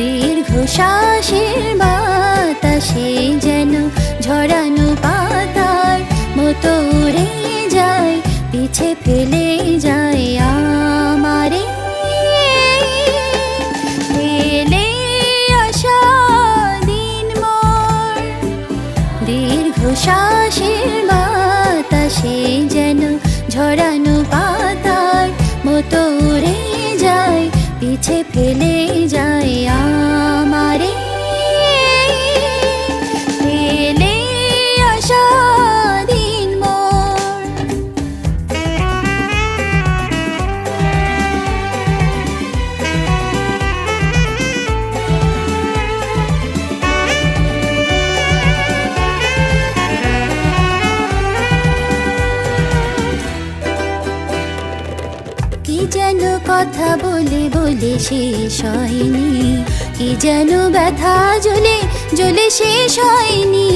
দীর্ঘশ্বাসের বাতাসে যেন ঝরানো পাতার মতো উড়ে যায়, পিছে ফেলে যায় আমারে। ফেলে আসা দিন মোর। দীর্ঘশ্বাসের বাতাসে যেন ঝরানো পাতার মতো উড়ে যায়, পিছে ফেলে কথা বলে বলে শেষ হয়নি। কি যেন ব্যথা জ্বলে জ্বলে শেষ হয়নি।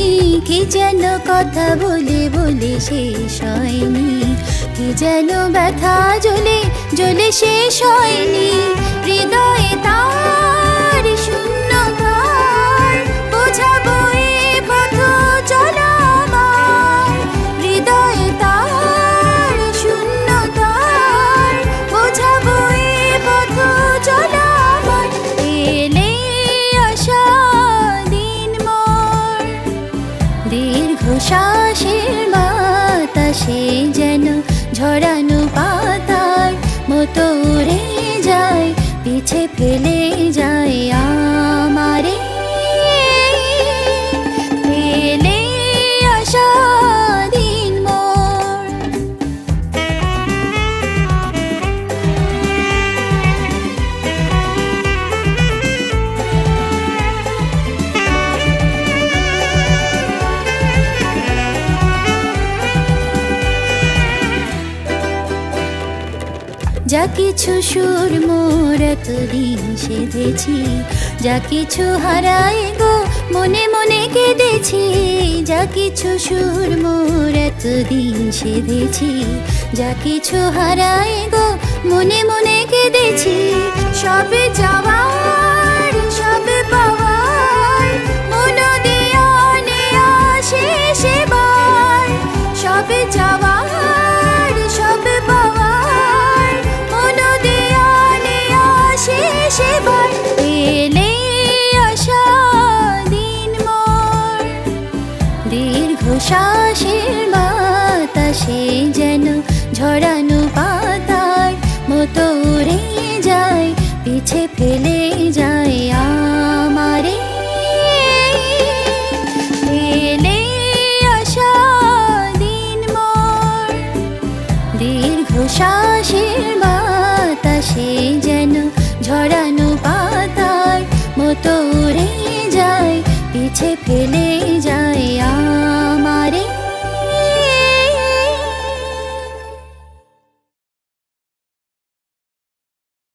কি যেন কথা বলে বলে শেষ হয়নি। কি যেন ব্যথা জ্বলে জ্বলে শেষ হয়নি। হৃদয়ে তার যা কিছু সুর মোর এতদিন সেধেছি, যা কিছু হারাই গো মনে মনে কেঁদেছি, যা কিছু সুর মোর এতদিন সেধেছি, যা কিছু হারাই গো মনে মনে কেঁদেছি, সবে দীর্ঘশ্বাসের বাতাসে যেন ঝরানো পাতার মতো উড়ে যায় পিছে ফেলে ছড়ানো পাতার মতো উড়ে যায় পিছে ফেলে যায়।